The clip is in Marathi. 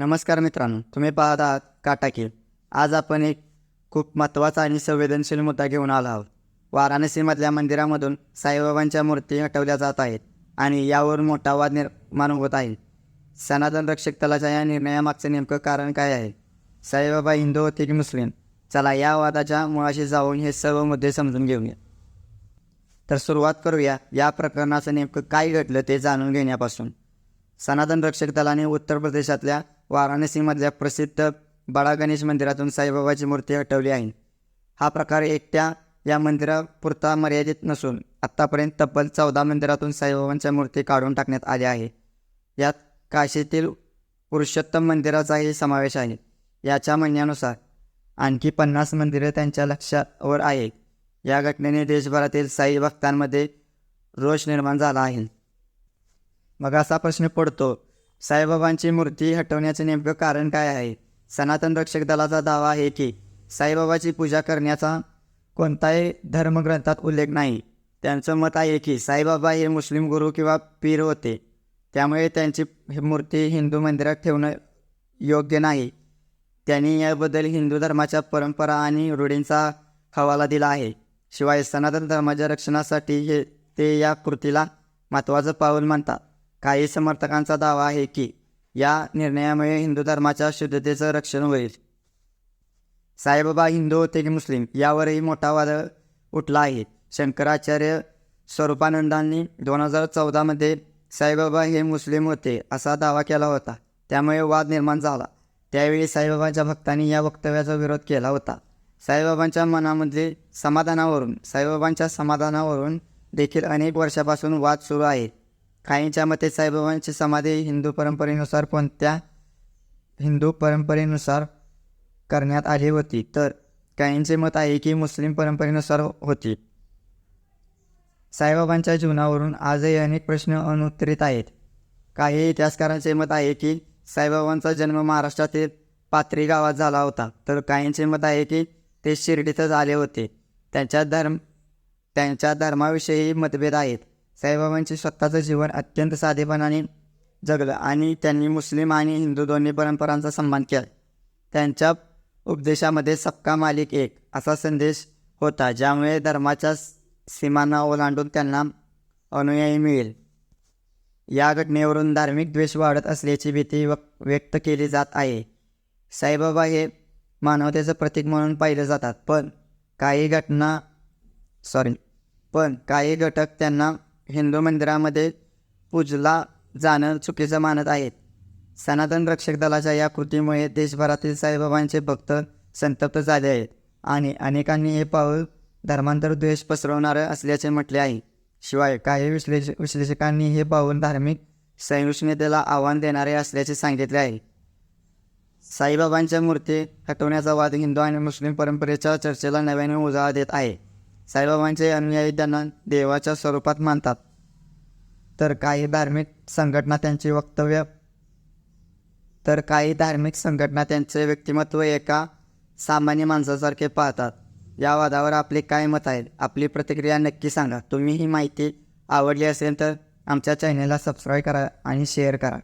नमस्कार मित्रांनो तुम्ही पाहत आहात काटाकीर आज आपण एक खूप महत्त्वाचा आणि संवेदनशील मुद्दा घेऊन आलो आहोत. वाराणसीमधल्या मंदिरामधून साईबाबांच्या मूर्ती हटवल्या जात आहेत आणि यावर मोठा वाद निर्माण होत आहे. सनातन रक्षक दलाच्या या निर्णयामागचं नेमकं कारण काय आहे? साईबाबा हिंदू होते की मुस्लिम? चला या वादाच्या मुळाशी जाऊन हे सर्व मुद्दे समजून घेऊया. तर सुरुवात करूया या प्रकरणाचं नेमकं काय घडलं ते जाणून घेण्यापासून. सनातन रक्षक दलाने उत्तर प्रदेशातल्या वाराणसीमधल्या प्रसिद्ध बाळा गणेश मंदिरातून साईबाबाची मूर्ती हटवली आहे. हा प्रकार एकट्या या मंदिरापुरता मर्यादित नसून आत्तापर्यंत तब्बल चौदा मंदिरातून साईबाबांच्या मूर्ती काढून टाकण्यात आल्या आहे. यात काशीतील पुरुषोत्तम मंदिराचाही समावेश आहे. याच्या म्हणण्यानुसार आणखी पन्नास मंदिरे त्यांच्या लक्षावर आहेत. या घटनेने देशभरातील साई भक्तांमध्ये रोष निर्माण झाला आहे. मग असा प्रश्न पडतो साईबाबांची मूर्ती हटवण्याचे नेमकं कारण काय आहे? सनातन रक्षक दलाचा दावा आहे की साईबाबाची पूजा करण्याचा कोणताही धर्मग्रंथात उल्लेख नाही. त्यांचं मत आहे की साईबाबा हे मुस्लिम गुरु किंवा पीर होते. त्यामुळे त्यांची मूर्ती हिंदू मंदिरात ठेवणं योग्य नाही. त्यांनी याबद्दल हिंदू धर्माच्या परंपरा आणि रूढींचा हवाला दिला आहे. शिवाय सनातन धर्माच्या रक्षणासाठी हे ते या कृतीला महत्त्वाचं पाऊल मानतात. काही समर्थकांचा दावा आहे की या निर्णयामुळे हिंदू धर्माच्या शुद्धतेचं रक्षण होईल. साईबाबा हिंदू होते की मुस्लिम यावरही मोठा वाद उठला आहे. शंकराचार्य स्वरूपानंदांनी दोन हजार चौदामध्ये साईबाबा हे मुस्लिम होते असा दावा केला होता. त्यामुळे वाद निर्माण झाला. त्यावेळी साईबाबांच्या भक्तांनी या वक्तव्याचा विरोध केला होता. साईबाबांच्या मनामध्ये समाधानावरून साईबाबांच्या समाधानावरून देखील अनेक वर्षापासून वाद सुरू आहे. काहींच्या मते साईबाबांची समाधी हिंदू परंपरेनुसार कोणत्या हिंदू परंपरेनुसार करण्यात आली होती? तर काहींचे मत आहे की मुस्लिम परंपरेनुसार होती. साईबाबांच्या जीवनावरून आजही अनेक प्रश्न अनुत्तरित आहेत. काही इतिहासकारांचे मत आहे की साईबाबांचा जन्म महाराष्ट्रातील पात्री गावात झाला होता. तर काहींचे मत आहे की ते शिर्डीतच आले होते. त्यांच्या धर्म त्यांच्या धर्माविषयी मतभेद आहेत. साईबाबांचे स्वतःचं जीवन अत्यंत साधेपणाने जगलं आणि त्यांनी मुस्लिम आणि हिंदू दोन्ही परंपरांचा सन्मान केला. त्यांच्या उपदेशामध्ये सबका मालिक एक असा संदेश होता ज्यामुळे धर्माच्या सीमांना ओलांडून त्यांना अनुयायी मिळेल. या घटनेवरून धार्मिक द्वेष वाढत असल्याची भीती व्यक्त केली जात आहे. साईबाबा हे मानवतेचं प्रतीक म्हणून पाहिलं जातात पण काही घटना सॉरी पण काही घटक त्यांना हिंदू मंदिरामध्ये पूजला जाणं चुकीचं मानत आहेत. सनातन रक्षक दलाच्या या कृतीमुळे देशभरातील साईबाबांचे भक्त संतप्त झाले आहेत आणि अनेकांनी हे पाऊल धर्मांतर द्वेष पसरवणारं असल्याचे म्हटले आहे. शिवाय काही विश्लेष विश्लेषकांनी हे पाऊल धार्मिक सहिष्णुतेला आव्हान देणारे असल्याचे सांगितले आहे. साईबाबांच्या मूर्ती हटवण्याचा वाद हिंदू आणि मुस्लिम परंपरेच्या चर्चेला नव्याने उजाळा देत आहे. साईबाबांचे अनुयायी त्यांना देवाच्या स्वरूपात मानतात. तर काही धार्मिक संघटना त्यांचे वक्तव्य तर काही धार्मिक संघटना त्यांचे व्यक्तिमत्व एका सामान्य माणसासारखे पाहतात. या वादावर आपले काय मत आहे आपली प्रतिक्रिया नक्की सांगा. तुम्ही ही माहिती आवडली असेल तर आमच्या चॅनलला सबस्क्राईब करा आणि शेअर करा.